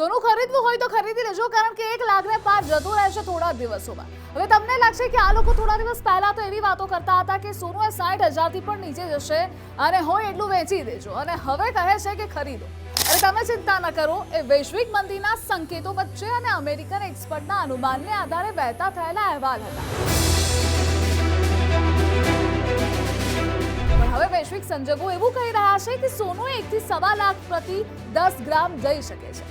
સોનું ખરીદવું હોય તો ખરીદી લેજો, કારણ કે એક લાખને પાર જતું રહેશે થોડા દિવસોમાં. હવે તમને લાગશે કે આ લોકો થોડા દિવસ પહેલા તો એવી વાતો કરતા હતા કે સોનું એ સાઠ હજારથી પણ નીચે જશે અને હોય એટલું વેચી દેજો. અને હવે કહે છે કે ખરીદો. અને તમે ચિંતા ન કરો, એ વૈશ્વિક મંદીના સંકેતો વચ્ચે અને અમેરિકન એક્સપર્ટના અનુમાનને આધારે વહેતા થયેલા અહેવાલ હતા. હવે વૈશ્વિક સંજોગો એવું કહી રહ્યા છે કે સોનું એકથી સવા લાખ પ્રતિ દસ ગ્રામ જઈ શકે છે.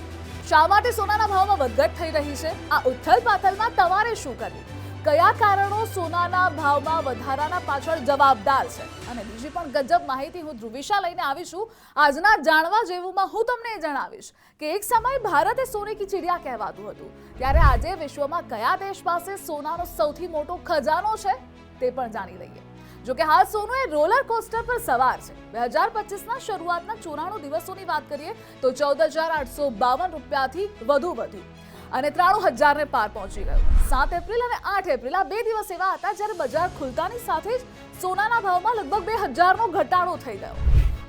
શા માટે સોનાના ભાવમાં વધઘટ થઈ રહી છે? આ ઉથલ પાથલમાં તમારે શું કરવું? કયા કારણો સોનાના ભાવમાં વધારાના પાછળ જવાબદાર છે? અને બીજી પણ ગજબ માહિતી હું ધ્રુવિશા લઈને આવીશું આજના જાણવા જેવુંમાં હું તમને એ જણાવીશ કે એક સમય ભારતે સોને કી ચિડિયા કહેવાતું હતું. ત્યારે આજે વિશ્વમાં કયા દેશ પાસે સોનાનો સૌથી મોટો ખજાનો છે તે પણ જાણી લઈએ. જો કે હાલ સોનું એ રોલર કોસ્ટર પર સવાર છે. બે હજાર પચીસના શરૂઆતના ચોરાણું દિવસોની વાત કરીએ તો ચૌદ હજાર આઠસો બાવન રૂપિયાથી વધુ વધ્યું. અને ત્રાણું હજારને પાર પહોંચી ગયું. સાત એપ્રિલ અને આઠ એપ્રિલ આ બે દિવસ એવા હતા જ્યારે બજાર ખુલતાની સાથે જ સોનાના ભાવમાં લગભગ બે હજારનો ઘટાડો થઈ ગયો.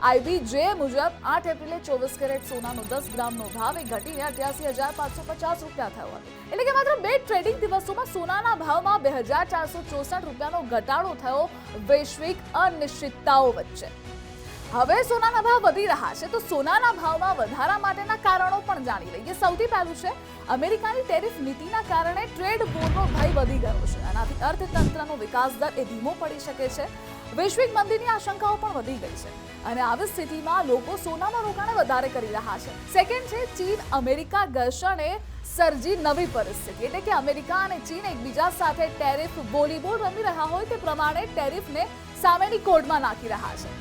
આઈબીજે મુજબ આઠ એપ્રિલે ચોવીસ કેરેટ સોનાનો દસ ગ્રામનો ભાવ એ ઘટીને અઠ્યાસી હજાર પાંચસો પચાસ રૂપિયા થયો હતો. એટલે કે માત્ર બે ટ્રેડિંગ દિવસોમાં સોનાના ભાવમાં બે હજાર ચારસો ચોસઠ રૂપિયાનો ઘટાડો થયો વૈશ્વિક અનિશ્ચિતતાઓ વચ્ચે. હવે સોનાના ભાવ વધી રહ્યા છે તો સોનાના ભાવમાં વધારા માટેના કારણો પણ જાણી લઈએ. સૌથી પહેલું છે, અમેરિકાની ટેરિફ નીતિના કારણે ટ્રેડ વોરનો ભય વધી ગયો છે. આનાથી અર્થતંત્રનો વિકાસ દર એ ધીમો પડી શકે છે. વૈશ્વિક મંદીની આશંકાઓ પણ વધી ગઈ છે અને આવી સ્થિતિમાં લોકો સોનામાં રોકાણ વધારે કરી રહ્યા છે. સેકન્ડ છે, ચીન અમેરિકા ઘર્ષણે સર્જી નવી પરિસ્થિતિ. એટલે કે અમેરિકા અને ચીન એકબીજા સાથે ટેરિફ વોલીબોલ રમી રહ્યા હોય તે પ્રમાણે ટેરિફને સામેની કોર્ટમાં નાખી રહ્યા છે.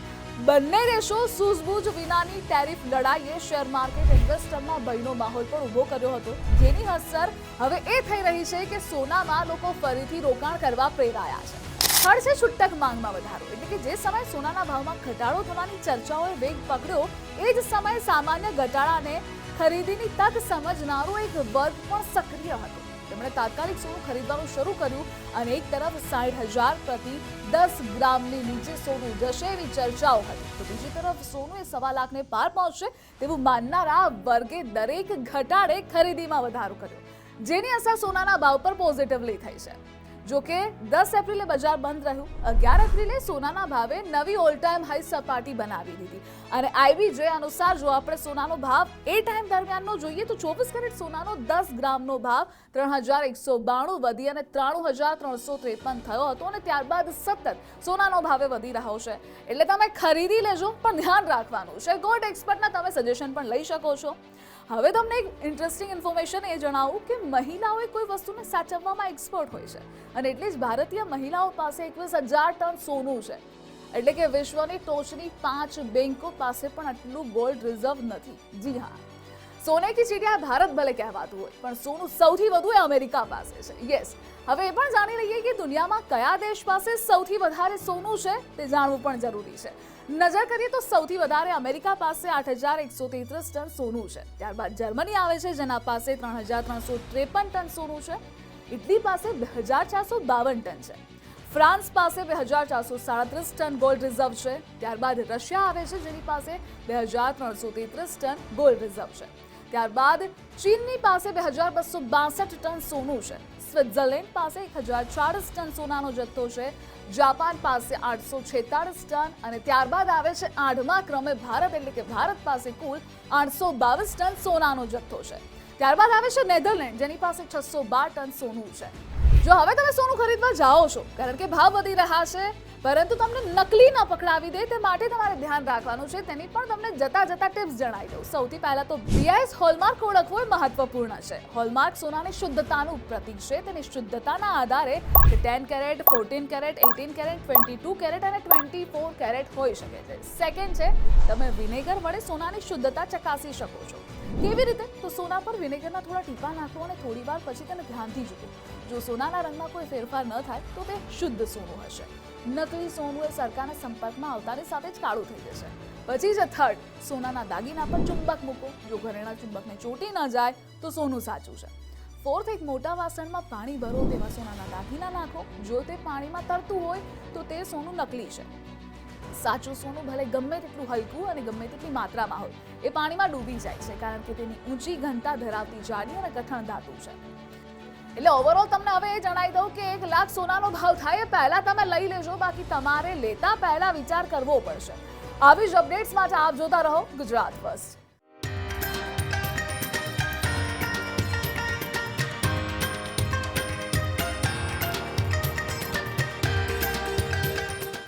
બંને દેશો સૂઝબૂઝ વિનાની ટેરિફ લડાઈએ શેર માર્કેટ ઇન્વેસ્ટરમાં ભયનો માહોલ પણ ઊભો કર્યો હતો. જેની અસર હવે એ થઈ રહી છે કે સોનામાં લોકો ફરીથી રોકાણ કરવા પ્રેરાયા છે. થર્ડ છે છૂટક માંગમાં વધારો. એટલે કે જે સમયે સોનાના ભાવમાં ઘટાડો થવાની ચર્ચાઓએ વેગ પકડ્યો, એ જ સમયે સામાન્ય ઘટાડાને ખરીદીની તક સમજનારો એક વર્ગ પણ સક્રિય હતો. તેમણે તાત્કાલિક સોનું ખરીદવાનું શરૂ કર્યું અને એક તરફ સાઠ હજાર પ્રતિ દસ ગ્રામની નીચે સોનું જશે એવી ચર્ચાઓ હતી. તો બીજી તરફ સોનું એ સવા લાખને પાર પહોંચશે તેવું માનનારા વર્ગે દરેક ઘટાડે ખરીદીમાં વધારો કર્યો. જેની અસર સોનાના ભાવ પર પોઝિટિવલી થઈ છે. જો કે દસ એપ્રિલે બજાર બંધ રહ્યું. અગિયાર એપ્રિલે સોનાના ભાવે નવી ઓલ ટાઈમ હાઈ સપાટી બનાવી દીધી. અને આઈબીજે અનુસાર જો આપણે સોનાનો ભાવ એ ટાઈમ દરમિયાનનો જોઈએ તો ચોવીસ કેરેટ સોનાનો દસ ગ્રામનો ભાવ ત્રણ હજાર એકસો બાણું વધી અને ત્રાણું હજાર ત્રણસો ત્રેપન થયો હતો અને ત્યારબાદ સતત સોનાનો ભાવે વધી રહ્યો છે. એટલે તમે ખરીદી લેજો, પણ ધ્યાન રાખવાનું છે. ગોલ્ડ એક્સપર્ટના તમે સજેશન પણ લઈ શકો છો. હવે તમને એક ઇન્ટરેસ્ટિંગ ઇન્ફોર્મેશન એ જણાવું કે મહિલાઓએ કોઈ વસ્તુને સાચવવામાં એક્સપર્ટ હોય છે. અને એટલે જ ભારતીય મહિલાઓ પાસે એકવીસ હજાર ટન સોનું છે. એટલે કે વિશ્વની ટોચની પાંચ બેંકો પાસે પણ આટલું ગોલ્ડ રિઝર્વ નથી. જી હા. સોને કી ચીડિયા ભારત ભલે કહેવાતું હોય, પણ સોનું સૌથી વધુ એ અમેરિકા પાસે છે. યસ હવે એ પણ જાણી લઈએ કે દુનિયામાં કયા દેશ પાસે સૌથી વધારે સોનું છે તે જાણવું પણ જરૂરી છે. નજર કરીએ તો સૌથી વધારે અમેરિકા પાસે આઠ હજાર એકસો તેત્રીસ ટન સોનું છે. ત્યારબાદ જર્મની આવે છે, જેના પાસે ત્રણ હજાર ત્રણસો ત્રેપન ટન સોનું છે. ઇટલી પાસે બે હજાર ચારસો બાવન ટન છે. ફ્રાન્સ પાસે બે હજાર ચારસો સાડત્રીસ ટન ગોલ્ડ રિઝર્વ છે. ત્યારબાદ રશિયા આવે છે, જેની પાસે બે હજાર ત્રણસો તેત્રીસ ટન ગોલ્ડ રિઝર્વ છે. ત્યારબાદ ચીનની પાસે બે હજાર બસો બાસઠ ટન સોનું છે. સ્વિટ્ઝરલેન્ડ પાસે એક હજાર ચાળીસ ટન સોનાનો જથ્થો છે. જાપાન પાસે આઠસો છેતાળીસ ટન અને ત્યારબાદ આવે છે આઠમા ક્રમે ભારત એટલે કે ભારત પાસે કુલ આઠસો બાવીસ ટન સોનાનો જથ્થો છે. ત્યારબાદ આવે છે નેધરલેન્ડ, જેની પાસે છસો બાર ટન સોનું છે. જો હવે તમે સોનું ખરીદવા જાઓ છો, કારણ કે ભાવ વધી રહ્યા છે, પરંતુ તમને નકલી ન પકડાવી દે તે માટે તમારે ધ્યાન રાખવાનું છે. તેની પણ તમને જતા જતા ટિપ્સ જણાવી દઉં. સૌથી પહેલા તો બીઆઈએસ હોલમાર્ક ઓળખવો એ મહત્વપૂર્ણ છે. હોલમાર્ક સોનાની શુદ્ધતાનું પ્રતીક છે. તેની શુદ્ધતાના આધારે ten carat, fourteen carat, eighteen carat, twenty two carat અને ટ્વેન્ટી ફોર કેરેટ હોઈ શકે છે. સેકન્ડ છે, તમે વિનેગર વડે સોનાની શુદ્ધતા ચકાસી શકો છો. કેવી રીતે? તો સોના પર વિનેગરના થોડા ટીપા નાખો અને થોડી વાર પછી તેને ધ્યાનથી જુઓ. જો સોનાના રંગમાં કોઈ ફેરફાર ન થાય, તો તે શુદ્ધ સોનું હશે. નકલી સોનું એ સરકારના સંપર્કમાં આવતાની સાથે જ કાળું થઈ જશે. પછી છે થર્ડ સોનાના દાગીના પર ચુંબક મૂકો. જો ઘરેણા ચુંબકને ચોટી ન જાય, તો સોનું સાચું છે. ફોર્થ એક મોટા વાસણમાં પાણી ભરો તેમાં સોનાના દાગીના નાખો. જો તે પાણીમાં તરતું હોય, તો તે સોનું નકલી છે. સાચું સોનું ભલે ગમે તેટલું હલકું અને ગમે તેટલી માત્રામાં હોય, એ પાણીમાં ડૂબી જાય છે કારણ કે તેની ઊંચી ઘનતા ધરાવતી જાડી અને કઠણ ધાતુ છે. એટલે ઓવરઓલ તમને હવે એ જણાવી દઉં કે એક લાખ સોનાનો ભાવ થાય એ પહેલા તમે લઈ લેજો, બાકી તમારે લેતા પહેલા વિચાર કરવો પડશે. આવી જ અપડેટ્સ માટે આપ જોતા રહો ગુજરાત ફર્સ્ટ